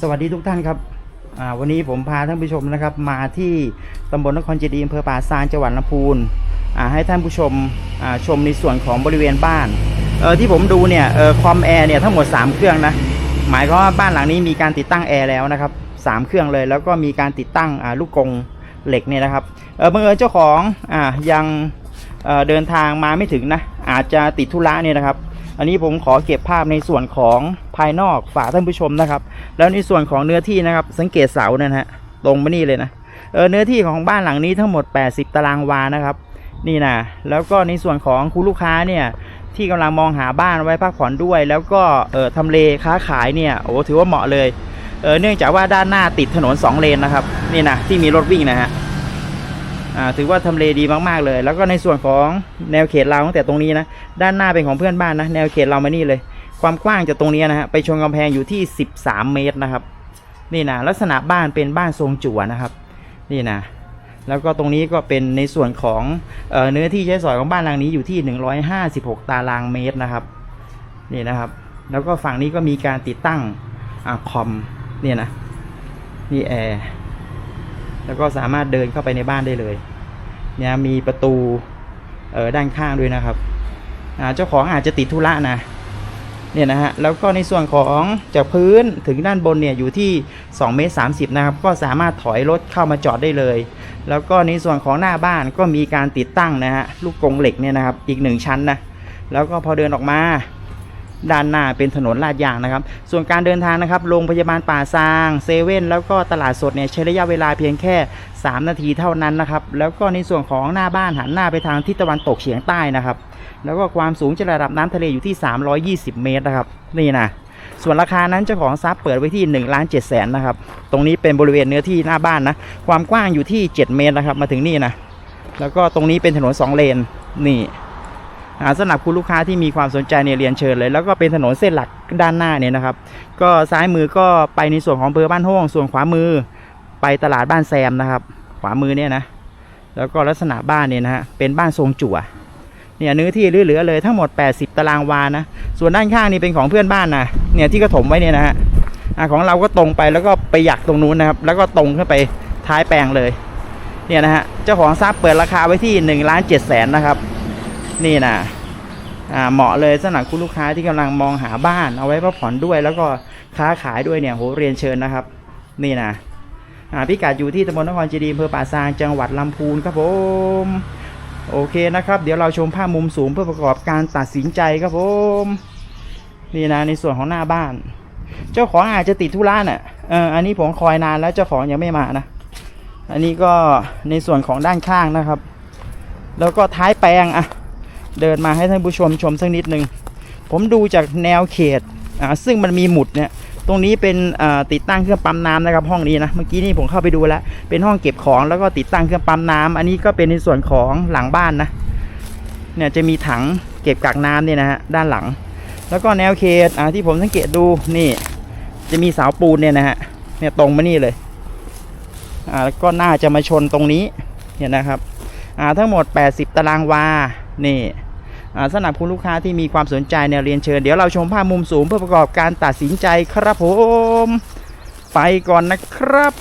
สวัสดีทุกท่านครับวันนี้ผมพาท่านผู้ชมนะครับ มาที่ตำบลนครเจดีย์อำเภอป่าซางจังหวัดลำพูนให้ท่านผู้ชมชมในส่วนของบริเวณบ้านที่ผมดูเนี่ยคอมแอร์เนี่ยทั้งหมด 3 เครื่องนะหมายความว่าบ้านหลังนี้มีการติดตั้งแอร์แล้วนะครับสามเครื่องเลยแล้วก็มีการติดตั้งลูกกงเหล็กเนี่ยนะครับเออบังเอิญเจ้าของอยังเอเดินทางมาไม่ถึงนะอาจจะติดธุระเนี่ยนะครับ อันนี้ผมขอเก็บภาพในส่วนของภายนอกฝากท่านผู้ชมนะครับ แล้วในส่วนของเนื้อที่นะครับ สังเกตเสาเนี่ยฮะตรงมานี่เลยนะเออเนื้อที่ของบ้านหลังนี้ทั้งหมด 80 ตารางวานะครับ นี่นะแล้วก็ในส่วนของคุณลูกค้าเนี่ยที่กำลังมองหาบ้านไว้พักผ่อนด้วย แล้วก็เออทำเลค้าขายเนี่ยโอ้ถือว่าเหมาะเลยเออเนื่องจากว่าด้านหน้าติดถนน 2 เลนนะครับนี่นะที่มีรถวิ่งนะฮะ ถือว่าทำเลดีมากๆเลย แล้วก็ในส่วนของแนวเขตเราตั้งแต่ตรงนี้นะ ด้านหน้าเป็นของเพื่อนบ้านนะ แนวเขตเรามานี่เลย ความกว้างจากตรงนี้นะฮะ ไปชนกำแพงอยู่ที่ 13 เมตรนะครับ นี่นะ ลักษณะบ้านเป็นบ้านทรงจั่วนะครับ นี่นะ แล้วก็ตรงนี้ก็เป็นในส่วนของเออเนื้อที่ใช้สอยของบ้านหลังนี้อยู่ที่ 156 ตารางเมตรนะครับ นี่นะครับ แล้วก็ฝั่งนี้ก็มีการติดตั้งอคอม เนี่ยนะ นี่แอร์แล้วก็สามารถเดินเข้าไปในบ้านได้เลย เนี่ยมีประตูเออด้านข้างด้วยนะครับเจ้าของอาจจะติดธุระนะเนี่ยนะฮะแล้วก็ในส่วนของจากพื้นถึงด้านบนเนี่ยอยู่ที่2เมตร30นะครับก็สามารถถอยรถเข้ามาจอดได้เลย แล้วก็ในส่วนของหน้าบ้านก็มีการติดตั้งนะฮะลูกกรงเหล็กเนี่ยนะครับอีกหนึ่งชั้นนะแล้วก็พอเดินออกมา ด้านหน้าเป็นถนนลาดยางนะครับ ส่วนการเดินทางนะครับ โรงพยาบาลป่าซางเซเว่นแล้วก็ตลาดสดเนี่ยใช้ระยะเวลาเพียงแค่ 3 นาทีเท่านั้นนะครับ แล้วก็ในส่วนของหน้าบ้านหันหน้าไปทางทิศตะวันตกเฉียงใต้นะครับ แล้วก็ความสูงจากระดับน้ำทะเลอยู่ที่ 320 เมตรนะครับ นี่นะส่วนราคานั้นเจ้าของทรัพย์เปิดไว้ที่1ล้าน7แสนนะครับ ตรงนี้เป็นบริเวณเนื้อที่หน้าบ้านนะ ความกว้างอยู่ที่ 7 เมตรนะครับ มาถึงนี่นะ แล้วก็ตรงนี้เป็นถนน2เลน นี่ สำหรับคุณลูกค้าที่มีความสนใจเนี่ยเรียนเชิญเลย แล้วก็เป็นถนนเส้นหลักด้านหน้าเนี่ยนะครับ ก็ซ้ายมือก็ไปในส่วนของอำเภอบ้านห้องส่วนขวามือไปตลาดบ้านแซมนะครับ ขวามือเนี่ยนะแล้วก็ลักษณะบ้านเนี่ยนะฮะเป็นบ้านทรงจั่วเนี่ยเนื้อที่เหลือๆเลยทั้งหมด 80 ตารางวานะ ส่วนด้านข้างนี่เป็นของเพื่อนบ้านนะเนี่ยที่กระถมไว้เนี่ยนะฮะของเราก็ตรงไปแล้วก็ไปหยักตรงนู้นนะครับ แล้วก็ตรงขึ้นไปท้ายแปลงเลยเนี่ยนะฮะเจ้าของทรัพย์เปิดราคาไว้ที่1ล้าน7แสนนะครับ นี่นะเหมาะเลยสำหรับคุณลูกค้าที่กำลังมองหาบ้าน เอาไว้พักผ่อนด้วย แล้วก็ค้าขายด้วยเนี่ยโหเรียนเชิญนะครับ นี่นะอ่าพิกัดอยู่ที่ตำบลนครเจดีย์อำเภอป่าซางจังหวัดลำพูนครับผมโอเคนะครับ เดี๋ยวเราชมภาพมุมสูงเพื่อประกอบการตัดสินใจครับผมนี่นะในส่วนของหน้าบ้าน เจ้าของอาจจะติดธุระน่ะเอออันนี้ผมคอยนานแล้วเจ้าของยังไม่มานะ อันนี้ก็ในส่วนของด้านข้างนะครับ แล้วก็ท้ายแปลงอะ เดินมาให้ท่านผู้ชมชมสักนิดหนึ่งผมดูจากแนวเขตอ่าซึ่งมันมีหมุดเนี่ยตรงนี้เป็นอ่าติดตั้งเครื่องปั๊มน้ำนะครับห้องนี้นะเมื่อกี้นี่ผมเข้าไปดูแล้ว เป็นห้องเก็บของแล้วก็ติดตั้งเครื่องปั๊มน้ำอันนี้ก็เป็นในส่วนของหลังบ้านนะเนี่ยจะมีถังเก็บกักน้ำเนี่ยนะฮะด้านหลัง แล้วก็แนวเขตอ่าที่ผมสังเกตดูนี่จะมีเสาปูนเนี่ยนะฮะเนี่ยตรงมานี่เลยอ่าแล้วก็น่าจะมาชนตรงนี้เนี่ยนะครับอ่าทั้งหมด 80 ตารางวานี่ สำหรับคุณลูกค้าที่มีความสนใจในเรียนเชิญ เดี๋ยวเราชมภาพมุมสูงเพื่อประกอบการตัดสินใจครับผม ไปก่อนนะครับ